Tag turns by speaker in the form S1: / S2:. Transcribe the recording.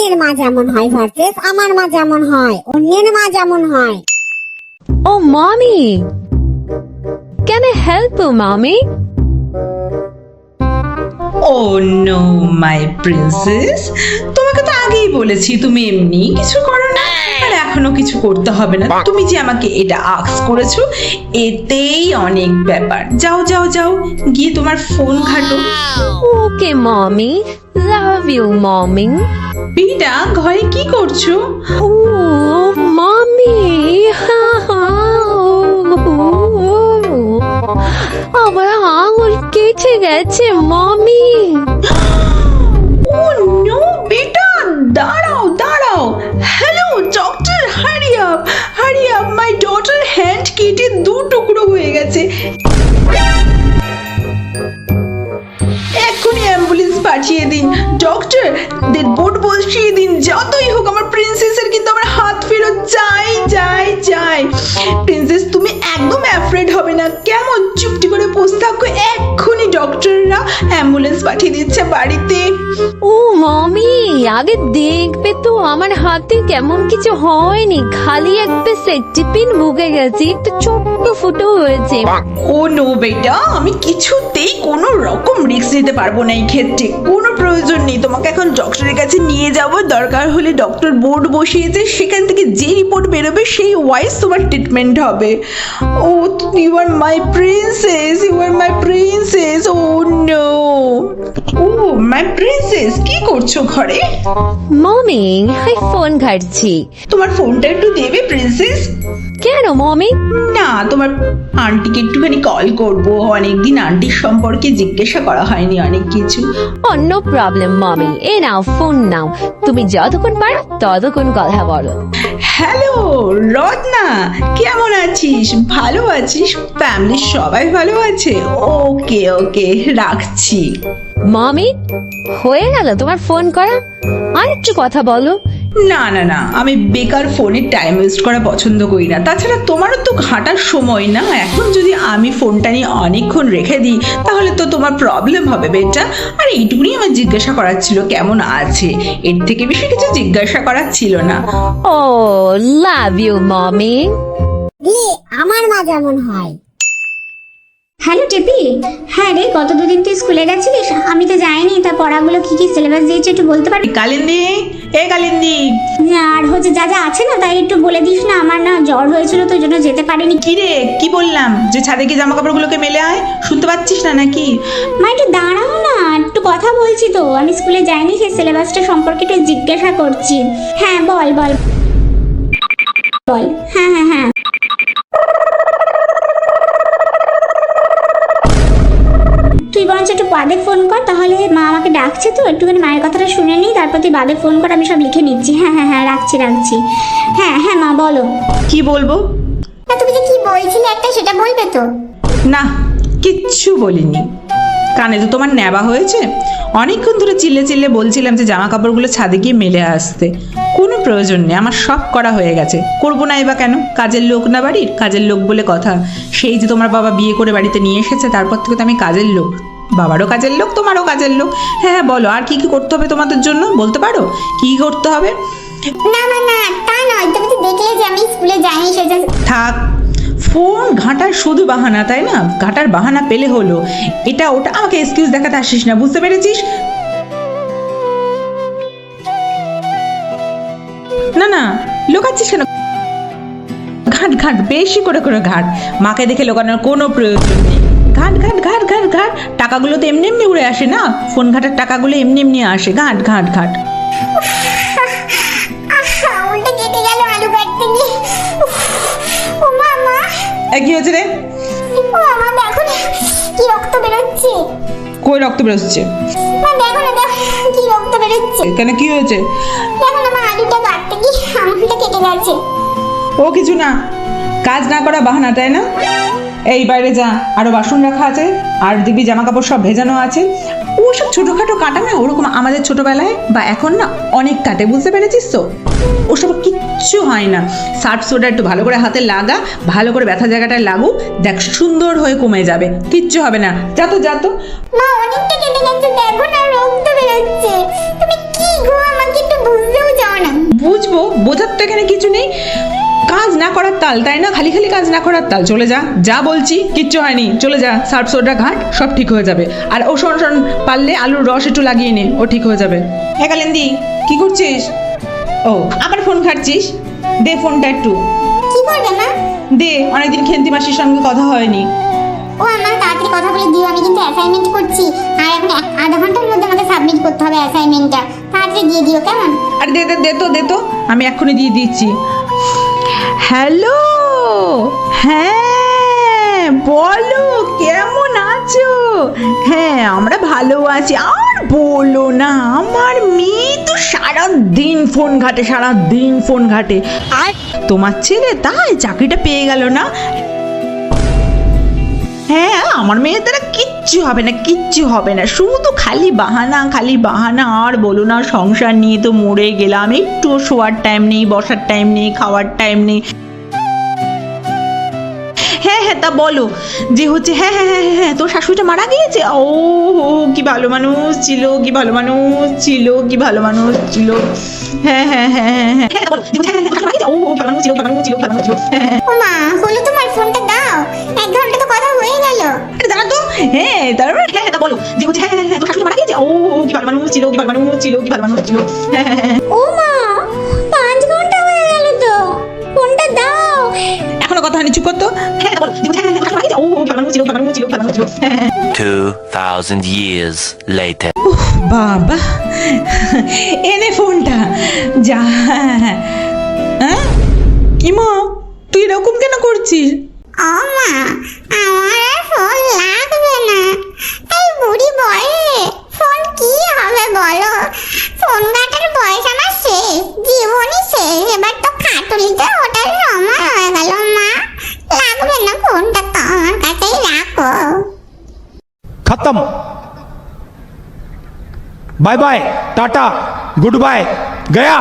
S1: অন্যের মা যেমন হয় ভার্সেস আমার মা যেমন হয় অন্যের মা যেমন হয়।
S2: ও মামি! ক্যান আই হেল্প ইউ মামি?
S3: ও নো মাই প্রিন্সেস তোমাকে তো আগেই বলেছি তুমি এমনি কিছু করো না আর এখনও কিছু করতে হবে না। তুমি যে আমাকে এটা আক্স করেছ এতেই অনেক ব্যাপার। যাও যাও যাও গিয়ে তোমার ফোন ঘাটো।
S2: Okay, mommy. Love you, mommy.
S3: বিটা ঘরে কি করছ?
S2: Oh, mommy! আমার আঙুল কেটে গেছে মমি।
S3: ও নো বেটা দাঁড়াও দাঁড়াও। Hello doctor hurry up hurry up my daughter hand কেটে দু টুকরো হয়ে গেছে। এক্ষুনি অ্যাম্বুলেন্স পাঠিয়ে দিন। ডক্টর দের বোট বসিয়ে দিন, যতই হোক, আমার প্রিন্সেসের কিন্তু আমার হাত ফেরত চাই চাই চাই প্রিন্সেস তুমি একদম অ্যাফ্রেড হবে না। কেমন? চুপটি করে ডক্টররা অ্যাম্বুলেন্স পাঠিয়ে দিচ্ছে বাড়িতে।
S2: ও মমি আগে দেখবে তো আমার হাতে কেমন কিছু হয়নি। খালি একটা সেফটি পিন ঢুকে গেছে একটু ছোট্ট ফুটো হয়েছে।
S3: ও নো বেটা আমি কিছুতেই কোনো রকম রিস্ক নিতে পারব না এই ক্ষেত্রে। কোনো প্রয়োজন নেই তোমাকে এখন ডক্টরের কাছে নিয়ে যাব। দরকার হলে ডক্টর বোর্ড বসিয়েছে সেখান থেকে যে রিপোর্ট বেরোবে সেই ওয়াইজ তোমার ট্রিটমেন্ট হবে। ও you are my princess you are my princess oh no oh my princess কি করছ ঘরে?
S2: মমি আমি ফোন ঘাটছি।
S3: তোমার ফোনটা একটু দেবে প্রিন্সেস
S2: কেন মমি?
S3: না তোমার আন্টিকে একটুখানি কল করব। অনেকদিন আন্টির সম্পর্কে জিজ্ঞাসা করা হয়নি অনেক কিছু।
S2: অন্য প্রবলেম মমি। এ নাও ফোন নাও। তুমি যতক্ষণ পারো ততক্ষণ কথা বলো।
S3: হ্যালো, রত্না, কেমন আছিস? ভালো আছিস? ফ্যামিলির সবাই ভালো আছে? ওকে ওকে, রাখছি।
S2: মামি, হয়ে গেল তোমার ফোন করা? আর একটু কথা বলো।
S3: না না না আমি বেকার ফোনে টাইম ওয়েস্ট করা পছন্দ করি না। তাছাড়া তোমারও তো ঘাটার সময় না? এখন যদি আমি ফোনটা নিয়ে অনেকক্ষণ রেখে দিই তাহলে তো তোমার প্রবলেম হবে বেটা। আর এইটুকুনি আমার জিজ্ঞাসা করার ছিল কেমন আছে? এর থেকে বেশি কিছু জিজ্ঞাসা করার ছিল না।
S2: ও লাভ ইউ মমি
S1: আমার মা যেমন হয়।
S4: হ্যালো টেপি হ্যাঁ রে গত দুদিন তুই স্কুলে গেছিলিস? আমি তো যাইনি তা পড়াগুলো কি কি সিলেবাস দিয়েছে একটু বলতে পারবি?
S3: কালিন্দি এ কালিন্দি।
S4: আর হচ্ছে যা যা আছে না তাই একটু বলে দিস না আমার না জ্বর হয়েছিল তো জন্য যেতে পারিনি।
S3: কি রে কি বললাম? যে ছাদে গিয়ে জামা কাপড়গুলোকে মেলে আয় শুনতে পাচ্ছিস না নাকি?
S4: মা একটু দাঁড়াও না একটু কথা বলছি তো। আমি স্কুলে যাইনি সেই সিলেবাসটা সম্পর্কে একটু জিজ্ঞাসা করছি। হ্যাঁ বল বল। বল। হ্যাঁ হ্যাঁ হ্যাঁ। বাদে ফোন কর তাহলে মা আমাকে ডাকছে তো একটুখানি মায়ের কথাটা শুনে নিই তারপর তুই বাদে ফোন কর আমি সব লিখে নিচ্ছি। হ্যাঁ হ্যাঁ হ্যাঁ রাখছি রাখছি। হ্যাঁ হ্যাঁ মা বলো।
S3: কি বলব?
S1: তুমি যে কি বলছিলে একটা সেটা বলবে তো।
S3: না কিচ্ছু বলিনি। কানে তো তোমার নেবা হয়েছে। অনেকক্ষণ ধরে চিল্লে চিল্লে বলছিলাম যে জামা কাপড়গুলো ছাদে গিয়ে মেলে আসতে। কোনো প্রয়োজন নেই আমার সব করা হয়ে গেছে। করব না এবার কেন? কাজের লোক না বাড়ির? কাজের লোক বলে কথা। সেই যে তোমার বাবা বিয়ে করে বাড়িতে নিয়ে এসেছে তারপর থেকে তো আমি কাজের লোক। বাবারও কাজের লোক তোমারও কাজের লোক। হ্যাঁ হ্যাঁ বলো আর কি কি করতে হবে তোমাদের জন্য? বলতে পারো? কি কি করতে হবে?
S1: না না না তা নয়। তুমি তো দেখলে যে আমি স্কুলে যাইনি সেজন্য
S3: থাক। ফোন ঘাটার শুধু বাহানা তাই না? ঘাটার বাহানা পেলে হলো। এটা ওটা আমাকে এক্সকিউজ দেখাতে আসিস না বুঝতে পেরেছিস? না না লোকাচ্ছিস কেন? ঘাট ঘাট বেশি করে করে ঘাট। মাকে দেখে লোকানোর কোনো প্রয়োজন নেই। ঘাট ঘাট ঘাট ঘাট ঘাট। টাকাগুলো তো এমনি এমনি উড়ে আসে না? ফোন ঘাটার টাকাগুলো এমনি এমনি আসে। ঘাট ঘাট ঘাট। কি হয়েছে রে?
S1: কি রক্ত বেরোচ্ছে
S3: কই রক্ত বেরোচ্ছে?
S1: না রক্ত বেরোচ্ছে
S3: এখানে কি হয়েছে?
S1: না
S3: ও কিছু না। কাজ না করা বাহানা, তাই না? এই বাইরে যা আরও বাসন রাখা আছে আর দিবি জামা কাপড় সব ভেজানো আছে। ওসব ছোটোখাটো কাটা না ওরকম আমাদের ছোটবেলায় বা এখন না অনেক কাটে বুঝতে পেরেছিস তো? ওসব কিচ্ছু হয় না। সার্ফ সোডা একটু ভালো করে হাতে লাগা ভালো করে ব্যথা জায়গাটায় লাগুক দেখ সুন্দর হয়ে কমে যাবে কিচ্ছু হবে না। যা তো যা তো।
S1: মা অনেকটা কেটে গেছে দেখো না রক্ত বেরোচ্ছে। তুমি কি গো আমাকে একটু বুঝতে
S3: বুঝব বোঝার তো এখানে কিছু নেই। কাজ না করার তাল তাই না? খালি খালি কাজ না করার তাল। চলে যা যা বলছি কিচ্ছু হয়নি। চলে যা সার্ফ সোডা ঘাট সব ঠিক হয়ে যাবে। আর ও শোন শোন পারলে আলুর রস একটু লাগিয়ে নে ও ঠিক হয়ে যাবে। একালেন্দি কি করছিস? ও আবার ফোন ঘাটছিস? দে ফোনটা একটু।
S1: কি করবে মা?
S3: দে অনেকদিন খেন্তি মাসির সঙ্গে কথা হয়নি।
S1: ও আমার তাড়াতাড়ি কথা বলে দিও আমি কিন্তু অ্যাসাইনমেন্ট করছি। আর এখন এক- আধা ঘণ্টার মধ্যে আমাকে সাবমিট করতে হবে অ্যাসাইনমেন্টটা তাড়াতাড়ি দিয়ে দিও কেমন?
S3: আরে দে দে দে তো দে তো। আমি এক্ষুনি দিয়ে দিচ্ছি। হ্যালো! হ্যাঁ বলো, কেমন আছো? হ্যাঁ আমরা ভালো আছি। আর বলো না, আমার মেয়ে তো সারা দিন ফোন ঘাটে সারা দিন ফোন ঘাটে। আর তোমার ছেলে তাই চাকরিটা পেয়ে গেল না? হ্যাঁ আমার মেয়ের দ্বারা কিচ্ছু হবে না কিচ্ছু হবে না শুধু খালি বাহানা খালি বাহানা আর বলো না সংসার নিয়ে তো মরে গেলাম একটু শোয়ার টাইম নেই বসার টাইম নেই খাওয়ার টাইম নেই হ্যাঁ হ্যাঁ তা বলো যে হচ্ছে হ্যাঁ হ্যাঁ হ্যাঁ হ্যাঁ, হ্যাঁ তোর শাশুড়িটা মারা গিয়েছে ও হো কি ভালো মানুষ ছিল কি ভালো মানুষ ছিল কি ভালো মানুষ ছিল হ্যাঁ হ্যাঁ হ্যাঁ হ্যাঁ হ্যাঁ হ্যাঁ, হ্যাঁ, হ্যাঁ, হ্যাঁ, ও ভালো মানুষ ছিল ভালো মানুষ ছিল ভালো মানুষ ছিল হ্যাঁ হ্যাঁ কি কি কি মানুষ ছিল হ্যাঁ হ্যাঁ হ্যাঁ
S4: ও মা পাঁচ ঘণ্টা হয়ে গেল তো। ফোনটা দাও।
S3: এখনও কথা হয়নি চুপ করতো হ্যাঁ বলো হ্যাঁ হ্যাঁ ও ও, হ্যাঁ
S5: 2,000 years later.
S3: বাবা। এনে ফোনটা। যা হ্যাঁ ইমা তুই এরকম কেন করছিস?
S1: ও মা আমার ফোন লাগবে না। এই বুড়ি কি হবে বলো? ফোন কাটার বয়স আমার শেষ, জীবনই শেষ। এবার তো খাটুলিতে ওটার সময় হয়ে গেল, মা। লাগবে না ফোনটা তো আমার কাছেই রাখো।
S6: খতম। Bye bye, tata, good bye, Gaya.